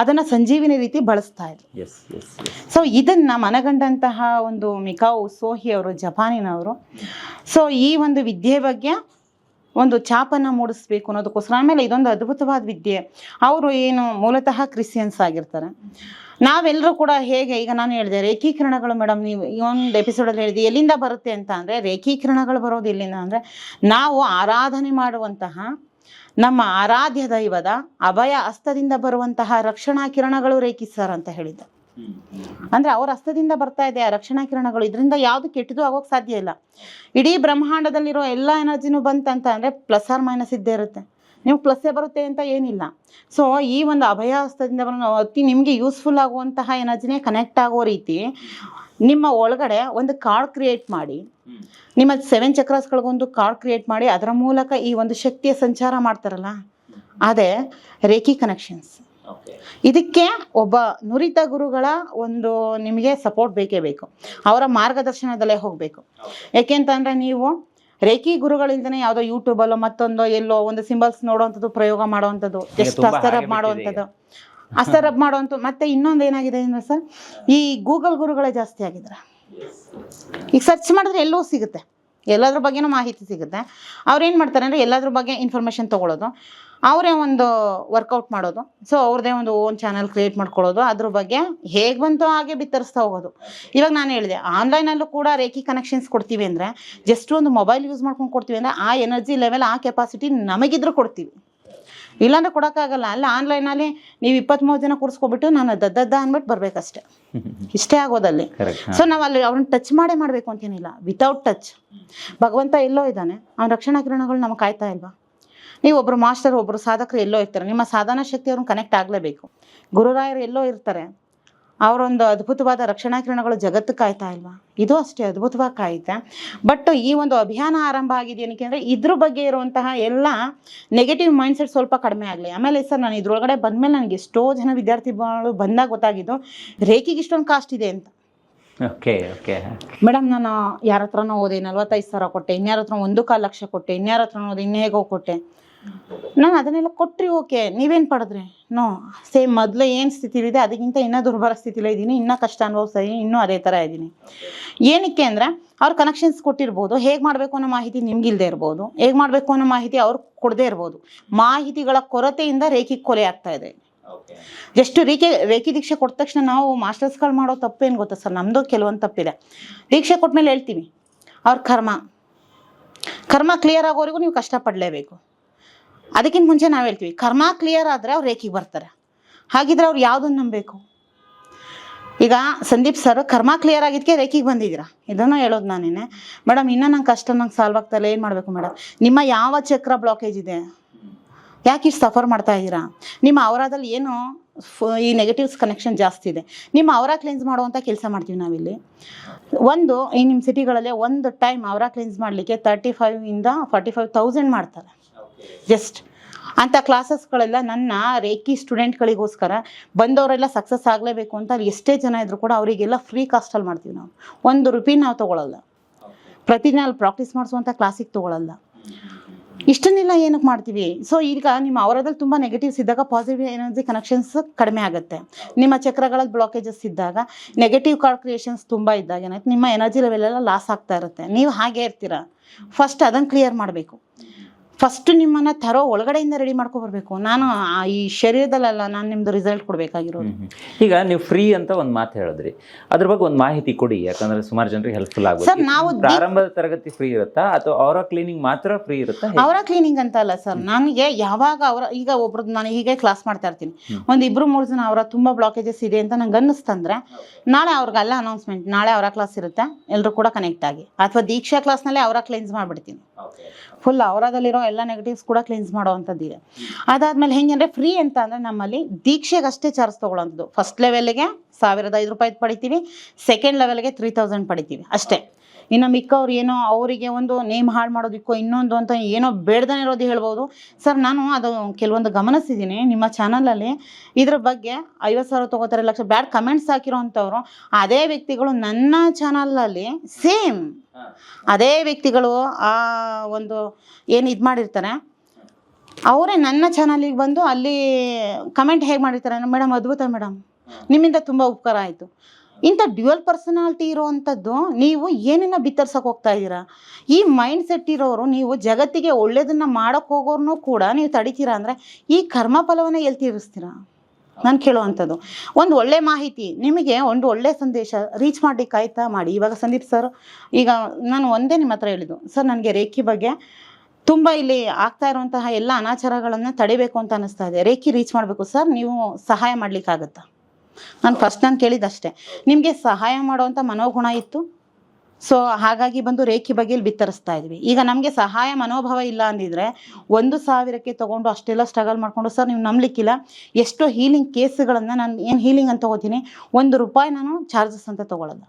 Speaker 1: ಅದನ್ನು ಸಂಜೀವಿನಿ ರೀತಿ ಬಳಸ್ತಾ ಇದ್ರು. ಸೊ ಇದನ್ನು ಮನಗಂಡಂತಹ ಒಂದು ಮಿಕಾವು ಸೋಹಿ ಅವರು ಜಪಾನಿನವರು. ಸೊ ಈ ಒಂದು ವಿದ್ಯೆ ಬಗ್ಗೆ ಒಂದು ಛಾಪನ್ನು ಮೂಡಿಸ್ಬೇಕು ಅನ್ನೋದಕ್ಕೋಸ್ಕರ. ಆಮೇಲೆ ಇದೊಂದು ಅದ್ಭುತವಾದ ವಿದ್ಯೆ. ಅವರು ಏನು ಮೂಲತಃ ಕ್ರಿಶ್ಚಿಯನ್ಸ್ ಆಗಿರ್ತಾರೆ. ನಾವೆಲ್ಲರೂ ಕೂಡ ಹೇಗೆ, ಈಗ ನಾನು ಹೇಳಿದೆ, ರೇಖೀಕರಣಗಳು ಮೇಡಮ್, ನೀವು ಈ ಒಂದು ಎಪಿಸೋಡಲ್ಲಿ ಹೇಳಿದೆ ಎಲ್ಲಿಂದ ಬರುತ್ತೆ ಅಂತ ಅಂದರೆ, ರೇಖೀಕರಣಗಳು ಬರೋದು ಎಲ್ಲಿಂದ ಅಂದರೆ, ನಾವು ಆರಾಧನೆ ಮಾಡುವಂತಹ, ನಮ್ಮ ಆರಾಧ್ಯ ದೈವದ ಅಭಯ ಹಸ್ತದಿಂದ ಬರುವಂತಹ ರಕ್ಷಣಾ ಕಿರಣಗಳು ರೇಖಿ ಸರ್ ಅಂತ ಹೇಳಿದ್ದೆ. ಅಂದ್ರೆ ಅವ್ರ ಹಸ್ತದಿಂದ ಬರ್ತಾ ಇದೆ, ಆ ರಕ್ಷಣಾ ಕಿರಣಗಳು. ಇದರಿಂದ ಯಾವುದು ಕೆಟ್ಟದು ಆಗೋಕ್ ಸಾಧ್ಯ ಇಲ್ಲ. ಇಡೀ ಬ್ರಹ್ಮಾಂಡದಲ್ಲಿರೋ ಎಲ್ಲ ಎನರ್ಜಿನೂ ಬಂತಂತ ಅಂದ್ರೆ ಪ್ಲಸ್ ಆರ್ ಮೈನಸ್ ಇದ್ದೇ ಇರುತ್ತೆ. ನೀವು ಪ್ಲಸ್ಸೇ ಬರುತ್ತೆ ಅಂತ ಏನಿಲ್ಲ. ಸೊ ಈ ಒಂದು ಅಭಯ ಹಸ್ತದಿಂದ ಅತಿ ನಿಮಗೆ ಯೂಸ್ಫುಲ್ ಆಗುವಂತಹ ಎನರ್ಜಿನೇ ಕನೆಕ್ಟ್ ಆಗೋ ರೀತಿ ನಿಮ್ಮ ಒಳಗಡೆ ಒಂದು ಕಾರ್ಡ್ ಕ್ರಿಯೇಟ್ ಮಾಡಿ, ನಿಮ್ಮ ಸೆವೆನ್ ಚಕ್ರಸ್ಗಳಿಗೊಂದು ಕಾರ್ಡ್ ಕ್ರಿಯೇಟ್ ಮಾಡಿ, ಅದರ ಮೂಲಕ ಈ ಒಂದು ಶಕ್ತಿಯ ಸಂಚಾರ ಮಾಡ್ತಾರಲ್ಲ, ಅದೇ ರೇಖಿ ಕನೆಕ್ಷನ್ಸ್ ಇದಕ್ಕೆ ಒಬ್ಬ ನುರಿತ ಗುರುಗಳ ಒಂದು ನಿಮಗೆ ಸಪೋರ್ಟ್ ಬೇಕೇ ಬೇಕು. ಅವರ ಮಾರ್ಗದರ್ಶನದಲ್ಲೇ ಹೋಗಬೇಕು. ಯಾಕೆಂತಂದ್ರೆ ನೀವು ರೇಖಿ ಗುರುಗಳಿಂದನೇ ಯಾವುದೋ ಯೂಟ್ಯೂಬಲ್ಲೋ ಮತ್ತೊಂದೋ ಎಲ್ಲೋ ಒಂದು ಸಿಂಬಲ್ಸ್ ನೋಡುವಂಥದ್ದು ಪ್ರಯೋಗ ಮಾಡುವಂಥದ್ದು ಎಷ್ಟು
Speaker 4: ಹಾಗೆ
Speaker 1: ಮಾಡುವಂಥದ್ದು. ಅಸ್ತರಬ್ ಮಾಡುವಂಥ ಮತ್ತೆ ಇನ್ನೊಂದು ಏನಾಗಿದೆ ಅಂದ್ರೆ ಸರ್ ಈ ಗೂಗಲ್ ಗುರುಗಳೇ ಜಾಸ್ತಿ ಆಗಿದ್ದಾರೆ ಈಗ ಸರ್ಚ್ ಮಾಡಿದ್ರೆ ಎಲ್ಲೋ ಸಿಗುತ್ತೆ. ಎಲ್ಲದ್ರ ಬಗ್ಗೆನೂ ಮಾಹಿತಿ ಸಿಗುತ್ತೆ. ಅವ್ರು ಏನು ಮಾಡ್ತಾರೆ ಅಂದರೆ ಎಲ್ಲದ್ರ ಬಗ್ಗೆ ಇನ್ಫಾರ್ಮೇಷನ್ ತೊಗೊಳೋದು. ಅವರೇ ಒಂದು ವರ್ಕೌಟ್ ಮಾಡೋದು. ಸೊ ಅವ್ರದ್ದೇ ಒಂದು ಓನ್ ಚಾನಲ್ ಕ್ರಿಯೇಟ್ ಮಾಡ್ಕೊಳ್ಳೋದು. ಅದ್ರ ಬಗ್ಗೆ ಹೇಗೆ ಬಂತೋ ಹಾಗೆ ಬಿತ್ತರಿಸ್ತಾ ಹೋಗೋದು. ಇವಾಗ ನಾನು ಹೇಳಿದೆ ಆನ್ಲೈನಲ್ಲೂ ಕೂಡ ರೇಖಿ ಕನೆಕ್ಷನ್ಸ್ ಕೊಡ್ತೀವಿ ಅಂದರೆ ಜಸ್ಟ್ ಒಂದು ಮೊಬೈಲ್ ಯೂಸ್ ಮಾಡ್ಕೊಂಡು ಕೊಡ್ತೀವಿ ಅಂದರೆ ಆ ಎನರ್ಜಿ ಲೆವೆಲ್ ಆ ಕೆಪಾಸಿಟಿ ನಮಗಿದ್ರು ಕೊಡ್ತೀವಿ. ಇಲ್ಲಾಂದ್ರೆ ಕೊಡೋಕ್ಕಾಗಲ್ಲ. ಅಲ್ಲ ಆನ್ಲೈನಲ್ಲಿ ನೀವು ಇಪ್ಪತ್ತ್ಮೂರು ಜನ ಕೂರಿಸ್ಕೊಬಿಟ್ಟು ನಾನು ದದ್ದದ್ದ ಅಂದ್ಬಿಟ್ಟು ಬರಬೇಕಷ್ಟೆ. ಇಷ್ಟೇ ಆಗೋದಲ್ಲಿ. ಸೊ ನಾವು ಅಲ್ಲಿ ಅವ್ರನ್ನ ಟಚ್ ಮಾಡೇ ಮಾಡಬೇಕು ಅಂತೇನಿಲ್ಲ. ವಿತೌಟ್ ಟಚ್ ಭಗವಂತ ಎಲ್ಲೋ ಇದ್ದಾನೆ. ಅವ್ನ ರಕ್ಷಣಾ ಕಿರಣಗಳು ನಮಗೆ ಕಾಯ್ತಾ ಇಲ್ವಾ? ನೀವು ಒಬ್ಬರು ಮಾಸ್ಟರ್ ಒಬ್ಬರು ಸಾಧಕರು ಎಲ್ಲೋ ಇರ್ತಾರೆ. ನಿಮ್ಮ ಸಾಧನಾ ಶಕ್ತಿ ಅವ್ರನ್ನ ಕನೆಕ್ಟ್ ಆಗಲೇಬೇಕು. ಗುರುರಾಯರು ಎಲ್ಲೋ ಇರ್ತಾರೆ. ಅವರೊಂದು ಅದ್ಭುತವಾದ ರಕ್ಷಣಾ ಕಿರಣಗಳು ಜಗತ್ತು ಕಾಯ್ತಾ ಇಲ್ವಾ? ಇದು ಅಷ್ಟೇ ಅದ್ಭುತವಾಗಿ ಕಾಯುತ್ತೆ. ಬಟ್ ಈ ಒಂದು ಅಭಿಯಾನ ಆರಂಭ ಆಗಿದೆ ಏನಕ್ಕೆ ಅಂದರೆ ಇದ್ರ ಬಗ್ಗೆ ಇರುವಂತಹ ಎಲ್ಲ ನೆಗೆಟಿವ್ ಮೈಂಡ್ಸೆಟ್ ಸ್ವಲ್ಪ ಕಡಿಮೆ ಆಗಲಿ. ಆಮೇಲೆ ಸರ್ ನಾನು ಇದ್ರೊಳಗಡೆ ಬಂದಮೇಲೆ ನನಗೆ ಎಷ್ಟೋ ಜನ ವಿದ್ಯಾರ್ಥಿಗಳು ಬಂದಾಗ ಗೊತ್ತಾಗಿದ್ದು ರೇಖಿಗೆ ಇಷ್ಟೊಂದು ಕಾಸ್ಟ್ ಇದೆ ಅಂತ.
Speaker 4: ಓಕೆ ಓಕೆ
Speaker 1: ಮೇಡಮ್ ನಾನು ಯಾರ ಹತ್ರನೋ ಓದೆ ನಲ್ವತ್ತೈದು ಸಾವಿರ ಕೊಟ್ಟೆ ಇನ್ಯಾರ ಹತ್ರ ಒಂದು ಕಾಲು ಲಕ್ಷ ಕೊಟ್ಟೆ ಇನ್ಯಾರ ಹತ್ರ ಓದೆ ಇನ್ನೇಗೋ ಕೊಟ್ಟೆ. ನಾನು ಅದನ್ನೆಲ್ಲ ಕೊಟ್ರಿ ಓಕೆ. ನೀವೇನು ಪಡೆದ್ರಿ? ನೋ. ಸೇಮ್ ಮೊದಲು ಏನು ಸ್ಥಿತಿಲಿದೆ ಅದಕ್ಕಿಂತ ಇನ್ನೂ ದುರ್ಬಲ ಸ್ಥಿತಿಲೇ ಇದ್ದೀನಿ. ಇನ್ನೂ ಕಷ್ಟ ಅನುಭವಿಸ್ತಾ ಇದ್ದೀನಿ ಇನ್ನೂ ಅದೇ ಥರ ಇದ್ದೀನಿ. ಏನಕ್ಕೆ ಅಂದರೆ ಅವ್ರು ಕನೆಕ್ಷನ್ಸ್ ಕೊಟ್ಟಿರ್ಬೋದು. ಹೇಗೆ ಮಾಡಬೇಕು ಅನ್ನೋ ಮಾಹಿತಿ ನಿಮ್ಗಿಲ್ಲದೆ ಇರ್ಬೋದು. ಹೇಗೆ ಮಾಡಬೇಕು ಅನ್ನೋ ಮಾಹಿತಿ ಅವ್ರು ಕೊಡದೇ ಇರ್ಬೋದು. ಮಾಹಿತಿಗಳ ಕೊರತೆಯಿಂದ ರೇಖಿ ಕೊಲೆ ಆಗ್ತಾ ಇದೆ. ಎಷ್ಟು ರೇಖೆ ರೇಖಿ ದೀಕ್ಷೆ ಕೊಟ್ಟ ತಕ್ಷಣ ನಾವು ಮಾಸ್ಟರ್ಸ್ಗಳು ಮಾಡೋ ತಪ್ಪೇನು ಗೊತ್ತಾ ಸರ್? ನಮ್ಮದು ಕೆಲವೊಂದು ತಪ್ಪಿದೆ. ದೀಕ್ಷೆ ಕೊಟ್ಮೇಲೆ ಹೇಳ್ತೀವಿ. ಅವ್ರ ಕರ್ಮ. ಕರ್ಮ ಕ್ಲಿಯರ್ ಆಗೋವರೆಗೂ ನೀವು ಕಷ್ಟಪಡಲೇಬೇಕು ಅದಕ್ಕಿಂತ ಮುಂಚೆ ನಾವು ಹೇಳ್ತೀವಿ, ಕರ್ಮ ಕ್ಲಿಯರ್ ಆದರೆ ಅವ್ರು ರೇಖಿಗೆ ಬರ್ತಾರೆ. ಹಾಗಿದ್ರೆ ಅವ್ರು ಯಾವುದನ್ನು ನಂಬಬೇಕು? ಈಗ ಸಂದೀಪ್ ಸರ್ ಕರ್ಮ ಕ್ಲಿಯರ್ ಆಗಿದ್ದಕ್ಕೆ ರೇಖಿಗೆ ಬಂದಿದ್ದೀರಾ? ಇದನ್ನು ಹೇಳೋದು ನಾನೇನೆ. ಮೇಡಮ್ ಇನ್ನೂ ನಂಗೆ ಕಷ್ಟ ನಂಗೆ ಸಾಲ್ವ್ ಆಗ್ತಾ ಇಲ್ಲ ಏನು ಮಾಡಬೇಕು ಮೇಡಮ್ ನಿಮ್ಮ ಯಾವ ಚಕ್ರ ಬ್ಲಾಕೇಜ್ ಇದೆ? ಯಾಕೆ ಇಷ್ಟು ಸಫರ್ ಮಾಡ್ತಾ ಇದ್ದೀರಾ? ನಿಮ್ಮ ಅವರಾದಲ್ಲಿ ಏನು ಈ ನೆಗೆಟಿವ್ಸ್ ಕನೆಕ್ಷನ್ ಜಾಸ್ತಿ ಇದೆ. ನಿಮ್ಮ ಅವರ ಕ್ಲೀನ್ಸ್ ಮಾಡುವಂಥ ಕೆಲಸ ಮಾಡ್ತೀವಿ ನಾವಿಲ್ಲಿ. ಒಂದು, ಈ ನಿಮ್ಮ ಸಿಟಿಗಳಲ್ಲಿ ಒಂದು ಟೈಮ್ ಅವರ ಕ್ಲೀನ್ಸ್ ಮಾಡಲಿಕ್ಕೆ ತರ್ಟಿ ಫೈವ್ ಇಂದ ಫಾರ್ಟಿ ಫೈವ್ ತೌಸಂಡ್ ಮಾಡ್ತಾರೆ. ಜಸ್ಟ್ ಅಂಥ ಕ್ಲಾಸಸ್ಗಳೆಲ್ಲ ನನ್ನ ರೇಖಿ ಸ್ಟೂಡೆಂಟ್ಗಳಿಗೋಸ್ಕರ ಬಂದವರೆಲ್ಲ ಸಕ್ಸಸ್ ಆಗಲೇಬೇಕು ಅಂತ ಅಲ್ಲಿ ಎಷ್ಟೇ ಜನ ಇದ್ರು ಕೂಡ ಅವರಿಗೆಲ್ಲ ಫ್ರೀ ಕಾಸ್ಟಲ್ಲಿ ಮಾಡ್ತೀವಿ ನಾವು. ಒಂದು ರುಪಿ ನಾವು ತೊಗೊಳಲ್ಲ. ಪ್ರತಿದಿನ ಅಲ್ಲಿ ಪ್ರಾಕ್ಟೀಸ್ ಮಾಡಿಸುವಂಥ ಕ್ಲಾಸಿಗೆ ತೊಗೊಳಲ್ಲ. ಇಷ್ಟನ್ನೆಲ್ಲ ಏನಕ್ಕೆ ಮಾಡ್ತೀವಿ? ಸೊ ಈಗ ನಿಮ್ಮ ಅವರದಲ್ಲಿ ತುಂಬ ನೆಗೆಟಿವ್ಸ್ ಇದ್ದಾಗ ಪಾಸಿಟಿವ್ ಎನರ್ಜಿ ಕನೆಕ್ಷನ್ಸ್ ಕಡಿಮೆ ಆಗುತ್ತೆ. ನಿಮ್ಮ ಚಕ್ರಗಳಲ್ಲಿ ಬ್ಲಾಕೇಜಸ್ ಇದ್ದಾಗ ನೆಗೆಟಿವ್ ಕಾರ್ಡ್ ಕ್ರಿಯೇಷನ್ಸ್ ತುಂಬ ಇದ್ದಾಗ ಏನಾಯ್ತು? ನಿಮ್ಮ ಎನರ್ಜಿ ಲೆವೆಲೆಲ್ಲ ಲಾಸ್ ಆಗ್ತಾ ಇರುತ್ತೆ. ನೀವು ಹಾಗೆ ಇರ್ತೀರ. ಫಸ್ಟ್ ಅದನ್ನು ಕ್ಲಿಯರ್ ಮಾಡಬೇಕು. ಫಸ್ಟ್ ನಿಮ್ಮನ್ನ ತರೋ ಒಳಗಡೆಯಿಂದ ರೆಡಿ ಮಾಡ್ಕೊಬರ್ಬೇಕು ನಾನು ಈ ಶರೀರದಲ್ಲ ನಾನು ನಿಮ್ದು ರಿಸಲ್ಟ್ ಕೊಡಬೇಕಾಗಿರೋದು.
Speaker 4: ಈಗ ನೀವು ಫ್ರೀ ಅಂತ ಒಂದು ಮಾತು ಹೇಳಿದ್ರಿ. ಅದ್ರ ಬಗ್ಗೆ ಒಂದು ಮಾಹಿತಿ ಕೊಡಿ ಯಾಕಂದ್ರೆ ಸುಮಾರು ಜನರಿಗೆ ಹೆಲ್ಪ್ಫುಲ್
Speaker 1: ಸರ್
Speaker 4: ಆಗುತ್ತೆ
Speaker 1: ನಾವು
Speaker 4: ಪ್ರಾರಂಭದ ತರಗತಿ ಫ್ರೀ ಇರುತ್ತಾ ಅಥವಾ ಅವರ ಕ್ಲೀನಿಂಗ್ ಮಾತ್ರ ಫ್ರೀ ಇರುತ್ತಾ?
Speaker 1: ಅವರ ಕ್ಲೀನಿಂಗ್ ಅಂತ ಅಲ್ಲ ಸರ್ ನನಗೆ ಯಾವಾಗ ಅವರ ಈಗ ಒಬ್ರದ್ದು ನಾನು ಹೀಗೆ ಕ್ಲಾಸ್ ಮಾಡ್ತಾ ಇರ್ತೀನಿ. ಒಂದು ಇಬ್ರು ಮೂರು ಜನ ಅವರ ತುಂಬಾ ಬ್ಲಾಕೇಜಸ್ ಇದೆ ಅಂತ ನಂಗೆ ಅನ್ನಿಸ್ತಂದ್ರೆ ನಾಳೆ ಅವ್ರಿಗೆಲ್ಲ ಅನೌನ್ಸ್ಮೆಂಟ್ ನಾಳೆ ಅವರ ಕ್ಲಾಸ್ ಇರುತ್ತೆ? ಎಲ್ಲರೂ ಕೂಡ ಕನೆಕ್ಟ್ ಆಗಿ. ಅಥವಾ ದೀಕ್ಷಾ ಕ್ಲಾಸ್ನಲ್ಲೇ ಅವರ ಕ್ಲೀನ್ಸ್ ಮಾಡಿಬಿಡ್ತೀನಿ. ಫುಲ್ ಅವರದಲ್ಲಿರೋ ಎಲ್ಲ ನೆಗೆಟಿವ್ಸ್ ಕೂಡ ಕ್ಲೀನ್ಸ್ ಮಾಡೋವಂಥದ್ದಿದೆ ಅದಾದ್ಮೇಲೆ ಹೆಂಗೆ ಅಂದರೆ ಫ್ರೀ ಅಂತ ಅಂದರೆ ನಮ್ಮಲ್ಲಿ ದೀಕ್ಷೆಗೆ ಅಷ್ಟೇ ಚಾರ್ಜ್ ತೊಗೊಳ್ಳೋಂಥದ್ದು ಫಸ್ಟ್ ಲೆವೆಲ್ಗೆ ಸಾವಿರದ ಐದು ರೂಪಾಯಿ ಪಡಿತೀವಿ ಸೆಕೆಂಡ್ ಲೆವೆಲ್ಗೆ ತ್ರೀ ತೌಸಂಡ್ ಪಡಿತೀವಿ, ಅಷ್ಟೇ. ಇನ್ನು ಮಿಕ್ಕವ್ರು ಏನೋ ಅವರಿಗೆ ಒಂದು ನೇಮ್ ಹಾಳು ಮಾಡೋದಿಕ್ಕೋ ಇನ್ನೊಂದು ಅಂತ ಏನೋ ಬೇಡ್ದೇ ಇರೋದು ಹೇಳ್ಬೋದು. ಸರ್ ನಾನು ಅದು ಕೆಲವೊಂದು ಗಮನಿಸಿದ್ದೀನಿ ನಿಮ್ಮ ಚಾನಲಲ್ಲಿ ಇದ್ರ ಬಗ್ಗೆ ಐವತ್ತು ಸಾವಿರ ತೊಗೋತಾರೆ ಲಕ್ಷ ಬ್ಯಾಡ್ ಕಮೆಂಟ್ಸ್ ಹಾಕಿರೋ ಅಂಥವ್ರು ಅದೇ ವ್ಯಕ್ತಿಗಳು ನನ್ನ ಚಾನಲಲ್ಲಿ ಸೇಮ್ ಅದೇ ವ್ಯಕ್ತಿಗಳು ಆ ಒಂದು ಏನು ಇದು ಮಾಡಿರ್ತಾರೆ. ಅವರೇ ನನ್ನ ಚಾನಲಿಗೆ ಬಂದು ಅಲ್ಲಿ ಕಮೆಂಟ್ ಹೇಗೆ ಮಾಡಿರ್ತಾರೆ ಮೇಡಮ್ ಅದ್ಭುತ ಮೇಡಮ್ ನಿಮ್ಮಿಂದ ತುಂಬ ಉಪಕಾರ ಆಯಿತು. ಇಂಥ ಡ್ಯುಯಲ್ ಪರ್ಸನಾಲಿಟಿ ಇರೋವಂಥದ್ದು ನೀವು ಏನನ್ನ ಬಿತ್ತರ್ಸಕ್ಕೆ ಹೋಗ್ತಾ ಇದ್ದೀರಾ? ಈ ಮೈಂಡ್ ಸೆಟ್ ಇರೋರು ನೀವು ಜಗತ್ತಿಗೆ ಒಳ್ಳೇದನ್ನು ಮಾಡೋಕ್ಕೆ ಹೋಗೋರ್ನು ಕೂಡ ನೀವು ತಡಿತೀರಾ ಅಂದರೆ ಈ ಕರ್ಮ ಫಲವನ್ನು ಎಲ್ಲಿ ತೀರಿಸ್ತೀರಾ? ನಾನು ಕೇಳುವಂಥದ್ದು ಒಂದು ಒಳ್ಳೆ ಮಾಹಿತಿ, ನಿಮಗೆ ಒಂದು ಒಳ್ಳೆ ಸಂದೇಶ ರೀಚ್ ಮಾಡ್ಲಿಕ್ಕೆ ಆಯ್ತಾ? ಮಾಡಿ. ಇವಾಗ ಸಂದೀಪ್ ಸರ್ ಈಗ ನಾನು ಒಂದೇ ನಿಮ್ಮ ಹತ್ರ ಹೇಳಿದ್ದು. ಸರ್ ನನಗೆ ರೇಖಿ ಬಗ್ಗೆ ತುಂಬ ಇಲ್ಲಿ ಆಗ್ತಾ ಇರುವಂತಹ ಎಲ್ಲ ಅನಾಚಾರಗಳನ್ನು ತಡಿಬೇಕು ಅಂತ ಅನಿಸ್ತಾ ಇದೆ. ರೇಖಿ ರೀಚ್ ಮಾಡಬೇಕು. ಸರ್ ನೀವು ಸಹಾಯ ಮಾಡ್ಲಿಕ್ಕಾಗತ್ತಾ ನಾನು ಫಸ್ಟ್ ನಾನು ಕೇಳಿದಷ್ಟೇ. ನಿಮಗೆ ಸಹಾಯ ಮಾಡುವಂಥ ಮನೋಗುಣ ಇತ್ತು? ಸೊ ಹಾಗಾಗಿ ಬಂದು ರೇಖಿ ಬಗ್ಗೆ ಇಲ್ಲಿ ಬಿತ್ತರಿಸ್ತಾ ಇದ್ವಿ. ಈಗ ನಮಗೆ ಸಹಾಯ ಮನೋಭಾವ ಇಲ್ಲ ಅಂದಿದ್ರೆ ಒಂದು ಸಾವಿರಕ್ಕೆ ತೊಗೊಂಡು ಅಷ್ಟೆಲ್ಲ ಸ್ಟ್ರಗಲ್ ಮಾಡಿಕೊಂಡು, ಸರ್, ನೀವು ನಂಬಲಿಕ್ಕಿಲ್ಲ. ಎಷ್ಟೋ ಹೀಲಿಂಗ್ ಕೇಸ್ಗಳನ್ನು ನಾನು ಏನು ಹೀಲಿಂಗ್ ಅಂತ ತಗೋತೀನಿ? ಒಂದು ರೂಪಾಯಿ ನಾನು ಚಾರ್ಜಸ್ ಅಂತ ತೊಗೊಳಲ್ಲ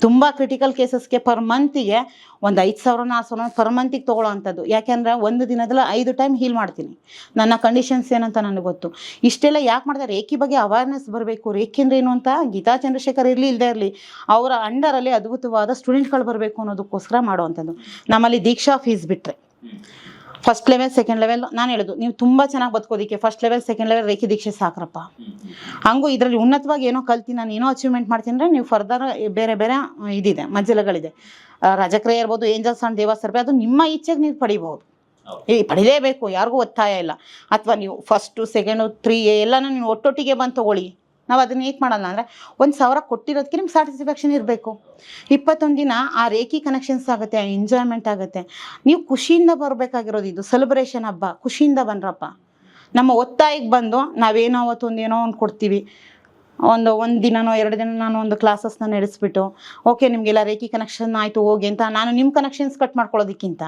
Speaker 1: ತುಂಬ ಕ್ರಿಟಿಕಲ್ ಕೇಸಸ್ಗೆ ಪರ್ ಮಂತಿಗೆ ಒಂದು ಐದು ಸಾವಿರ ಆರು ಸಾವಿರ ಪರ್ ಮಂತಿಗೆ ತೊಗೊಳ್ಳೋ ಅಂಥದ್ದು. ಯಾಕೆಂದರೆ ಒಂದು ದಿನದಲ್ಲಿ ಐದು ಟೈಮ್ ಹೀಲ್ ಮಾಡ್ತೀನಿ. ನನ್ನ ಕಂಡೀಷನ್ಸ್ ಏನಂತ ನನಗೆ ಗೊತ್ತು. ಇಷ್ಟೆಲ್ಲ ಯಾಕೆ ಮಾಡ್ತಾರೆ? ರೇಖಿ ಬಗ್ಗೆ ಅವೇರ್ನೆಸ್ ಬರಬೇಕು. ರೇಖಿ ಅಂದ್ರೆ ಏನು ಅಂತ? ಗೀತಾ ಚಂದ್ರಶೇಖರ್ ಇರಲಿ ಇಲ್ಲದೇ ಇರಲಿ, ಅವರ ಅಂಡರಲ್ಲಿ ಅದ್ಭುತವಾದ ಸ್ಟೂಡೆಂಟ್ಗಳು ಬರಬೇಕು ಅನ್ನೋದಕ್ಕೋಸ್ಕರ ಮಾಡುವಂಥದ್ದು. ನಮ್ಮಲ್ಲಿ ದೀಕ್ಷಾ ಫೀಸ್ ಬಿಟ್ಟರೆ ಫಸ್ಟ್ ಲೆವೆಲ್ ಸೆಕೆಂಡ್ ಲೆವೆಲ್ ನಾನು ಹೇಳೋದು ನೀವು ತುಂಬ ಚೆನ್ನಾಗಿ ಬದುಕೋದಕ್ಕೆ first level second level reiki ದೀಕ್ಷೆ ಸಾಕ್ರಪ್ಪ. ಹಂಗೂ ಇದರಲ್ಲಿ ಉನ್ನತವಾಗಿ ಏನೋ ಕಲ್ತಿ ನಾನು ಏನೋ ಅಚೀವ್ಮೆಂಟ್ ಮಾಡ್ತೀನಿ ಅಂದರೆ ನೀವು ಫರ್ದರ್ ಬೇರೆ ಬೇರೆ ಇದಿದೆ ಮಜ್ಜಲಗಳಿದೆ. ಆ, ರಾಜಕ್ರಿಯ ಇರ್ಬೋದು ಏಂಜಲ್ಸ್ ಅಂಡ್ ದೇವಾಸ್ ಇರ್ಬೋದು ಅದು ನಿಮ್ಮ ಇಚ್ಛೆಗೆ ನೀವು ಪಡಿಬಹುದು. ಈ ಪಡಿಲೇಬೇಕು ಯಾರಿಗೂ ಒತ್ತಾಯ ಇಲ್ಲ. ಅಥವಾ ನೀವು ಫಸ್ಟು ಸೆಕೆಂಡು ತ್ರೀ ಎಲ್ಲನೂ ನೀವು ಒಟ್ಟೊಟ್ಟಿಗೆ ಬಂದು ತೊಗೊಳ್ಳಿ. ನಾವು ಅದನ್ನ ಏಕೆ ಮಾಡಲ್ಲ ಅಂದರೆ ಒಂದು ಸಾವಿರ ಕೊಟ್ಟಿರೋದಕ್ಕೆ ನಿಮ್ಗೆ ಸ್ಯಾಟಿಸ್ಫ್ಯಾಕ್ಷನ್ ಇರಬೇಕು. ಇಪ್ಪತ್ತೊಂದು ದಿನ ಆ ರೇಖಿ ಕನೆಕ್ಷನ್ಸ್ ಆಗುತ್ತೆ, ಆ ಎಂಜಾಯ್ಮೆಂಟ್ ಆಗುತ್ತೆ. ನೀವು ಖುಷಿಯಿಂದ ಬರಬೇಕಾಗಿರೋದು ಇದು ಸೆಲೆಬ್ರೇಷನ್ ಹಬ್ಬ. ಖುಷಿಯಿಂದ ಬನ್ರಪ್ಪ. ನಮ್ಮ ಒತ್ತಾಯಕ್ಕೆ ಬಂದು ನಾವೇನೋ ಅವತ್ತೊಂದು ಏನೋ ಒಂದು ಕೊಡ್ತೀವಿ. ಒಂದು ಒಂದು ದಿನನೋ, ಎರಡು ದಿನ ನಾನು ಒಂದು ಕ್ಲಾಸಸ್ನ ನಡೆಸ್ಬಿಟ್ಟು ಓಕೆ ನಿಮಗೆಲ್ಲ ರೇಖಿ ಕನೆಕ್ಷನ್ ಆಯಿತು, ಹೋಗಿ ಅಂತ ನಾನು ನಿಮ್ಮ ಕನೆಕ್ಷನ್ಸ್ ಕಟ್ ಮಾಡ್ಕೊಳ್ಳೋದಕ್ಕಿಂತ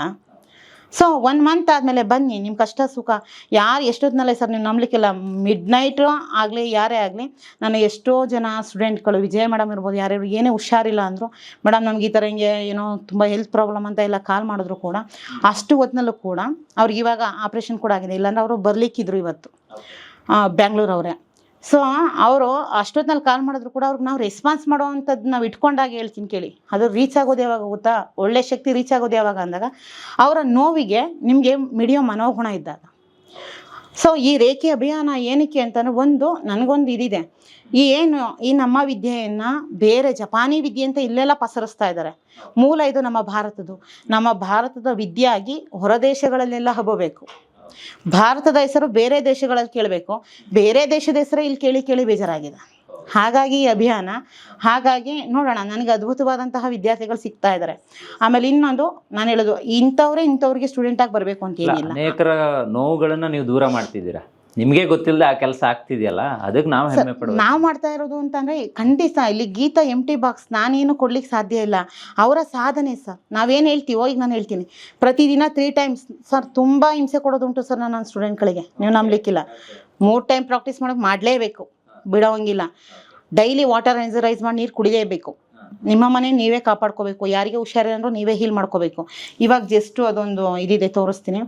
Speaker 1: ಸೊ ಒನ್ ಮಂತ್ ಆದಮೇಲೆ ಬನ್ನಿ ನಿಮ್ಮ ಕಷ್ಟ ಸುಖ. ಯಾರು ಎಷ್ಟೊತ್ತಿನಲ್ಲೇ ಸರ್ ನೀವು ನಂಬಲಿಕ್ಕಿಲ್ಲ ಮಿಡ್ ನೈಟು ಆಗಲಿ ಯಾರೇ ಆಗಲಿ ನಾನು ಎಷ್ಟೋ ಜನ ಸ್ಟೂಡೆಂಟ್ಗಳು ವಿಜಯ ಮೇಡಮ್ ಇರ್ಬೋದು ಯಾರ್ಯಾರು ಏನೇ ಹುಷಾರಿಲ್ಲ ಅಂದರು ಮೇಡಮ್ ನಮ್ಗೆ ಈ ಥರ ಹಿಂಗೆ ಏನೋ ತುಂಬ ಹೆಲ್ತ್ ಪ್ರಾಬ್ಲಮ್ ಅಂತ ಎಲ್ಲ ಕಾಲ್ ಮಾಡಿದ್ರು ಕೂಡ ಅಷ್ಟು ಹೊತ್ತಿನಲ್ಲೂ ಕೂಡ ಅವ್ರಿಗೆ ಇವಾಗ ಆಪ್ರೇಷನ್ ಕೂಡ ಆಗಿದೆ. ಇಲ್ಲಾಂದ್ರೆ ಅವರು ಬರಲಿಕ್ಕಿದ್ರು ಇವತ್ತು. ಬ್ಯಾಂಗ್ಳೂರ್ ಅವರೇ. ಸೊ ಅವರು ಅಷ್ಟೊತ್ತಿನಲ್ಲಿ ಕಾಲ್ ಮಾಡಿದ್ರು ಕೂಡ ಅವ್ರಿಗೆ ನಾವು ರೆಸ್ಪಾನ್ಸ್ ಮಾಡೋವಂಥದ್ದು ನಾವು ಇಟ್ಕೊಂಡಾಗ ಹೇಳ್ತೀನಿ ಕೇಳಿ. ಅದು ರೀಚ್ ಆಗೋದು ಯಾವಾಗ ಗೊತ್ತಾ? ಒಳ್ಳೆ ಶಕ್ತಿ ರೀಚ್ ಆಗೋದು ಯಾವಾಗ ಅಂದಾಗ ಅವರ ನೋವಿಗೆ ನಿಮಗೆ ಮಿಡಿಯೋ ಮನೋಗುಣ ಇದ್ದಾಗ. ಸೊ ಈ ರೇಖೆ ಅಭಿಯಾನ ಏನಕ್ಕೆ ಅಂತಂದ್ರೆ ಒಂದು ನನಗೊಂದು ಇದಿದೆ. ಈ ಏನು ಈ ನಮ್ಮ ವಿದ್ಯೆಯನ್ನು ಬೇರೆ ಜಪಾನಿ ವಿದ್ಯೆ ಅಂತ ಇಲ್ಲೆಲ್ಲ ಪಸರಿಸ್ತಾ ಇದ್ದಾರೆ. ಮೂಲ ಇದು ನಮ್ಮ ಭಾರತದ್ದು. ನಮ್ಮ ಭಾರತದ ವಿದ್ಯೆ ಆಗಿ ಹೊರದೇಶಗಳಲ್ಲೆಲ್ಲ ಹಬ್ಬಬೇಕು ಭಾರತದ ಹೆಸರು ಬೇರೆ ದೇಶಗಳಲ್ಲಿ ಕೇಳಬೇಕು. ಬೇರೆ ದೇಶದ ಹೆಸರು ಇಲ್ಲಿ ಕೇಳಿ ಕೇಳಿ ಬೇಜಾರಾಗಿದೆ. ಹಾಗಾಗಿ ಈ ಅಭಿಯಾನ, ಹಾಗಾಗಿ ನೋಡೋಣ, ನನಗೆ ಅದ್ಭುತವಾದಂತಹ ವಿದ್ಯಾರ್ಥಿಗಳು ಸಿಗ್ತಾ ಇದ್ದಾರೆ. ಆಮೇಲೆ ಇನ್ನೊಂದು, ನಾನು ಹೇಳೋದು, ಇಂಥವ್ರೆ ಇಂಥವ್ರಿಗೆ ಸ್ಟೂಡೆಂಟಾಗಿ ಬರಬೇಕು ಅಂತ ಏನಿಲ್ಲ.
Speaker 4: ಅನೇಕರ ನೋವುಗಳನ್ನ ನೀವು ದೂರ ಮಾಡ್ತಿದ್ದೀರಾ? ನಿಮಗೆ ಗೊತ್ತಿಲ್ಲದೆ ಆ ಕೆಲಸ ಆಗ್ತಿದೆಯಲ್ಲ? ಅದಕ್ಕೆ ನಾವು ಹೆಮ್ಮೆ ಪಡೋದು
Speaker 1: ನಾವು ಮಾಡ್ತಾ ಇರೋದು ಅಂತಂದ್ರೆ ಖಂಡಿತ ಇಲ್ಲಿ ಗೀತಾ ಎಂ ಟಿ ಬಾಕ್ಸ್ ನಾನೇನು ಕೊಡ್ಲಿಕ್ಕೆ ಸಾಧ್ಯ ಇಲ್ಲ. ಅವರ ಸಾಧನೆ ಸರ್. ನಾವೇನು ಹೇಳ್ತೀವೋ ಈಗ ನಾನು ಹೇಳ್ತೀನಿ. ಪ್ರತಿದಿನ ತ್ರೀ ಟೈಮ್ಸ್ ಸರ್ ತುಂಬ ಹಿಂಸೆ ಕೊಡೋದುಂಟು ಸರ್ ನನ್ನ ಸ್ಟೂಡೆಂಟ್ಗಳಿಗೆ ನೀವು ನಂಬಲಿಕ್ಕಿಲ್ಲ. ಮೂರು ಟೈಮ್ ಪ್ರಾಕ್ಟೀಸ್ ಮಾಡೋಕೆ ಮಾಡಲೇಬೇಕು. ಬಿಡೋಂಗಿಲ್ಲ. ಡೈಲಿ ವಾಟರ್ ಎನ್ಸರೈಸ್ ಮಾಡಿ ನೀರು ಕುಡಿಲೇಬೇಕು. ನಿಮ್ಮ ಮನೆ ನೀವೇ ಕಾಪಾಡ್ಕೋಬೇಕು. ಯಾರಿಗೆ ಹುಷಾರಿಲ್ಲ ನೀವೇ ಹೀಲ್ ಮಾಡ್ಕೋಬೇಕು. ಇವಾಗ ಜಸ್ಟ್ ಅದೊಂದು ಇದಿದೆ, ತೋರಿಸ್ತೀನಿ.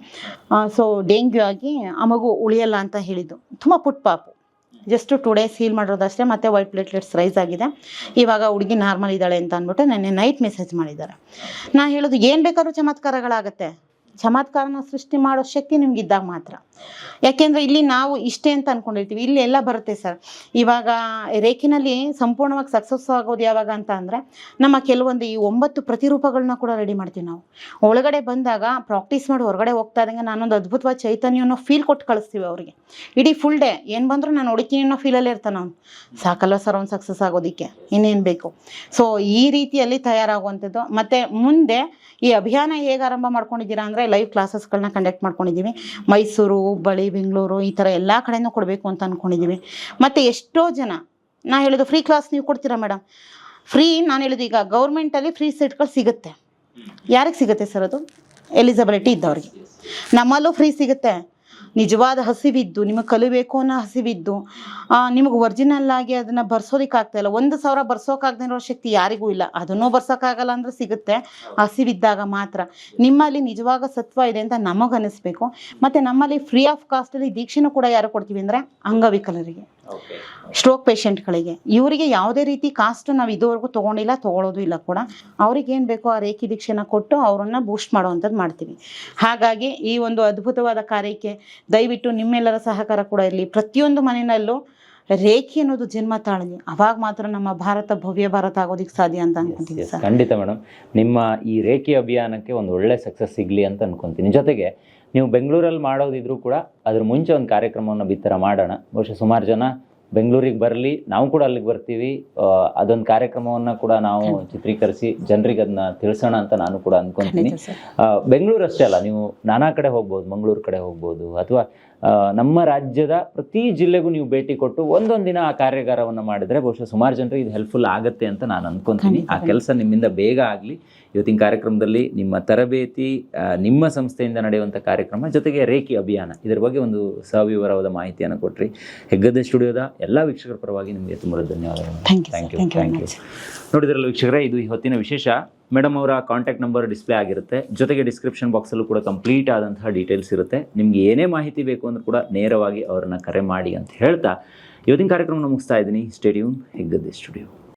Speaker 1: ಸೊ ಡೆಂಗ್ಯೂ ಆಗಿ ಆ ಮಗು ಉಳಿಯಲ್ಲ ಅಂತ ಹೇಳಿದ್ದು. ತುಂಬ ಪುಟ್ ಪಾಪು. ಜಸ್ಟ್ ಟು ಡೇಸ್ ಹೀಲ್ ಮಾಡಿರೋದಷ್ಟೇ, ಮತ್ತೆ ವೈಟ್ ಪ್ಲೇಟ್ಲೆಟ್ಸ್ ರೈಸ್ ಆಗಿದೆ. ಇವಾಗ ಹುಡುಗಿ ನಾರ್ಮಲ್ ಇದ್ದಾಳೆ ಅಂತ ಅಂದ್ಬಿಟ್ಟು ನೆನ್ನೆ ನೈಟ್ ಮೆಸೇಜ್ ಮಾಡಿದ್ದಾರೆ. ನಾನು ಹೇಳೋದು, ಏನು ಬೇಕಾದ್ರೂ ಚಮತ್ಕಾರಗಳಾಗತ್ತೆ. ಚಮತ್ಕಾರನ ಸೃಷ್ಟಿ ಮಾಡೋ ಶಕ್ತಿ ನಿಮ್ಗೆ ಇದ್ದಾಗ ಮಾತ್ರ. ಯಾಕೆಂದರೆ ಇಲ್ಲಿ ನಾವು ಇಷ್ಟೇ ಅಂತ ಅನ್ಕೊಂಡಿರ್ತೀವಿ. ಇಲ್ಲಿ ಎಲ್ಲ ಬರುತ್ತೆ ಸರ್. ಇವಾಗ ರೇಖಿನಲ್ಲಿ ಸಂಪೂರ್ಣವಾಗಿ ಸಕ್ಸಸ್ ಆಗೋದು ಯಾವಾಗ ಅಂತ ಅಂದ್ರೆ ನಮ್ಮ ಕೆಲವೊಂದು ಈ ಒಂಬತ್ತು ಪ್ರತಿರೂಪಗಳನ್ನ ಕೂಡ ರೆಡಿ ಮಾಡ್ತೀವಿ ನಾವು. ಒಳಗಡೆ ಬಂದಾಗ ಪ್ರಾಕ್ಟೀಸ್ ಮಾಡಿ ಹೊರಗಡೆ ಹೋಗ್ತಾ ಇದ್ದಂಗೆ ನಾನೊಂದು ಅದ್ಭುತವಾದ ಚೈತನ್ಯವನ್ನು ಫೀಲ್ ಕೊಟ್ಟು ಕಳಿಸ್ತೀವಿ ಅವರಿಗೆ. ಇಡೀ ಫುಲ್ ಡೇ ಏನು ಬಂದರೂ ನಾನು ಹುಡುಕಿನಿ ಅನ್ನೋ ಫೀಲಲ್ಲೇ ಇರ್ತಾನೆ ಅವನು. ಸಾಕಲ್ಲ ಸರ್ ಅವ್ನು ಸಕ್ಸಸ್ ಆಗೋದಕ್ಕೆ. ಇನ್ನೇನು ಬೇಕು? ಸೊ ಈ ರೀತಿಯಲ್ಲಿ ತಯಾರಾಗುವಂಥದ್ದು. ಮತ್ತು ಮುಂದೆ ಈ ಅಭಿಯಾನ ಹೇಗೆ ಆರಂಭ ಮಾಡ್ಕೊಂಡಿದ್ದೀರಾ ಅಂದರೆ ಲೈವ್ ಕ್ಲಾಸಸ್ಗಳನ್ನ ಕಂಡಕ್ಟ್ ಮಾಡ್ಕೊಂಡಿದ್ದೀವಿ. ಮೈಸೂರು ಹುಬ್ಬಳ್ಳಿ ಬೆಂಗಳೂರು, ಈ ಥರ ಎಲ್ಲ ಕಡೆನೂ ಕೊಡಬೇಕು ಅಂತ ಅಂದ್ಕೊಂಡಿದ್ದೀವಿ ಮತ್ತು ಎಷ್ಟೋ ಜನ ನಾನು ಹೇಳೋದು ಫ್ರೀ ಕ್ಲಾಸ್ ನೀವು ಕೊಡ್ತೀರಾ ಮೇಡಮ್ ಫ್ರೀ ನಾನು ಹೇಳೋದು ಈಗ ಗೌರ್ಮೆಂಟಲ್ಲಿ ಫ್ರೀ ಸೀಟ್ಗಳು ಸಿಗುತ್ತೆ. ಯಾರಿಗೆ ಸಿಗುತ್ತೆ ಸರ್ ಅದು? ಎಲಿಜಿಬಿಲಿಟಿ ಇದ್ದವ್ರಿಗೆ. ನಮ್ಮಲ್ಲೂ ಫ್ರೀ ಸಿಗುತ್ತೆ. ನಿಜವಾದ ಹಸಿವಿದ್ದು, ನಿಮಗೆ ಕಲಿಬೇಕು ಅನ್ನೋ ಹಸಿವಿದ್ದು ನಿಮಗೆ ಒರಿಜಿನಲ್ ಆಗಿ ಅದನ್ನು ಬರ್ಸೋದಕ್ಕೆ ಇಲ್ಲ. ಒಂದು ಸಾವಿರ ಬರ್ಸೋಕ್ಕಾಗದೇ ಇರೋ ಶಕ್ತಿ ಯಾರಿಗೂ ಇಲ್ಲ. ಅದನ್ನೂ ಬರ್ಸೋಕ್ಕಾಗಲ್ಲ ಅಂದ್ರೆ ಸಿಗುತ್ತೆ. ಹಸಿವಿದ್ದಾಗ ಮಾತ್ರ. ನಿಮ್ಮಲ್ಲಿ ನಿಜವಾಗ ಸತ್ವ ಇದೆ ಅಂತ ನಮಗನ್ನಿಸ್ಬೇಕು. ಮತ್ತು ನಮ್ಮಲ್ಲಿ ಫ್ರೀ ಆಫ್ ಕಾಸ್ಟಲ್ಲಿ ದೀಕ್ಷೆನೂ ಕೂಡ ಯಾರು ಕೊಡ್ತೀವಿ ಅಂದರೆ ಅಂಗವಿಕಲರಿಗೆ. ಸ್ಟ್ರೋಕ್ ಪೇಷಂಟ್ಗಳಿಗೆ ಇವರಿಗೆ ಯಾವುದೇ ರೀತಿ ಕಾಸ್ಟ್ ನಾವು ಇದುವರೆಗೂ ತೊಗೊಂಡಿಲ್ಲ ತೊಗೊಳೋದು ಇಲ್ಲ ಕೂಡ. ಅವ್ರಿಗೆ ಏನು ಬೇಕೋ ಆ ರೇಖಿ ದೀಕ್ಷೆನ ಕೊಟ್ಟು ಅವರನ್ನು ಬೂಸ್ಟ್ ಮಾಡುವಂಥದ್ದು ಮಾಡ್ತೀವಿ. ಹಾಗಾಗಿ ಈ ಒಂದು ಅದ್ಭುತವಾದ ಕಾರ್ಯಕ್ಕೆ ದಯವಿಟ್ಟು ನಿಮ್ಮೆಲ್ಲರ ಸಹಕಾರ ಕೂಡ ಇರಲಿ. ಪ್ರತಿಯೊಂದು ಮನೆಯಲ್ಲೂ ರೇಖಿ ಅನ್ನೋದು ಜನ್ಮ ತಾಳಲಿ. ಅವಾಗ ಮಾತ್ರ ನಮ್ಮ ಭಾರತ ಭವ್ಯ ಭಾರತ ಆಗೋದಿಕ್ಕೆ ಸಾಧ್ಯ ಅಂತ ಅನ್ಕೊಂತೀವಿ ಸರ್.
Speaker 4: ಖಂಡಿತ ಮೇಡಮ್ ನಿಮ್ಮ ಈ ರೇಖೆ ಅಭಿಯಾನಕ್ಕೆ ಒಂದು ಒಳ್ಳೆ ಸಕ್ಸಸ್ ಸಿಗಲಿ ಅಂತ ಅನ್ಕೊಂತೀನಿ. ಜೊತೆಗೆ ನೀವು ಬೆಂಗಳೂರಲ್ಲಿ ಮಾಡೋದಿದ್ರು ಕೂಡ ಅದ್ರ ಮುಂಚೆ ಒಂದು ಕಾರ್ಯಕ್ರಮವನ್ನು ಬಿತ್ತರ ಮಾಡೋಣ. ಬಹುಶಃ ಸುಮಾರು ಜನ ಬೆಂಗಳೂರಿಗೆ ಬರಲಿ ನಾವು ಕೂಡ ಅಲ್ಲಿಗೆ ಬರ್ತೀವಿ. ಅದೊಂದು ಕಾರ್ಯಕ್ರಮವನ್ನು ಕೂಡ ನಾವು ಚಿತ್ರೀಕರಿಸಿ ಜನರಿಗೆ ಅದನ್ನ ತಿಳಿಸೋಣ ಅಂತ ನಾನು ಕೂಡ
Speaker 1: ಸರ್.
Speaker 4: ಬೆಂಗಳೂರು ಅಷ್ಟೇ ಅಲ್ಲ ನೀವು ನಾನಾ ಕಡೆ ಹೋಗ್ಬೋದು ಮಂಗಳೂರು ಕಡೆ ಹೋಗ್ಬೋದು ಅಥವಾ ನಮ್ಮ ರಾಜ್ಯದ ಪ್ರತಿ ಜಿಲ್ಲೆಗೂ ನೀವು ಭೇಟಿ ಕೊಟ್ಟು ಒಂದೊಂದು ದಿನ ಆ ಕಾರ್ಯಾಗಾರವನ್ನು ಮಾಡಿದ್ರೆ ಬಹುಶಃ ಸುಮಾರು ಜನರಿಗೆ ಇದು ಹೆಲ್ಪ್ಫುಲ್ ಆಗುತ್ತೆ ಅಂತ ನಾನು ಅನ್ಕೊಂತೀನಿ. ಆ ಕೆಲಸ ನಿಮ್ಮಿಂದ ಬೇಗ ಆಗಲಿ. ಇವತ್ತಿನ ಕಾರ್ಯಕ್ರಮದಲ್ಲಿ ನಿಮ್ಮ ತರಬೇತಿ ನಿಮ್ಮ ಸಂಸ್ಥೆಯಿಂದ ನಡೆಯುವಂಥ ಕಾರ್ಯಕ್ರಮ ಜೊತೆಗೆ ರೇಖಿ ಅಭಿಯಾನ. ಇದರ ಬಗ್ಗೆ ಒಂದು ಸವಿವರವಾದ ಮಾಹಿತಿಯನ್ನು ಕೊಟ್ರಿ. ಹೆಗ್ಗದ್ದೆ ಸ್ಟುಡಿಯೋದ ಎಲ್ಲ ವೀಕ್ಷಕರ ಪರವಾಗಿ ನಿಮಗೆ ತುಂಬ ಧನ್ಯವಾದಗಳು.
Speaker 1: ಥ್ಯಾಂಕ್ ಯು
Speaker 4: ಥ್ಯಾಂಕ್ ಯು ನೋಡಿದ್ರಲ್ಲ ವೀಕ್ಷಕರೇ ಇದು ಇವತ್ತಿನ ವಿಶೇಷ. ಮೇಡಮ್ ಅವರ ಕಾಂಟ್ಯಾಕ್ಟ್ ನಂಬರ್ ಡಿಸ್ಪ್ಲೇ ಆಗಿರುತ್ತೆ. ಜೊತೆಗೆ ಡಿಸ್ಕ್ರಿಪ್ಷನ್ ಬಾಕ್ಸಲ್ಲೂ ಕೂಡ ಕಂಪ್ಲೀಟ್ ಆದಂತಹ ಡೀಟೇಲ್ಸ್ ಇರುತ್ತೆ. ನಿಮ್ಗೆ ಏನೇ ಮಾಹಿತಿ ಬೇಕು ಅಂದ್ರೂ ಕೂಡ ನೇರವಾಗಿ ಅವರನ್ನ ಕರೆ ಮಾಡಿ ಅಂತ ಹೇಳ್ತಾ, ಇವತ್ತಿನ ಕಾರ್ಯಕ್ರಮನ ಮುಗಿಸ್ತಾ ಇದ್ದೀನಿ. Stadium Heggadde studio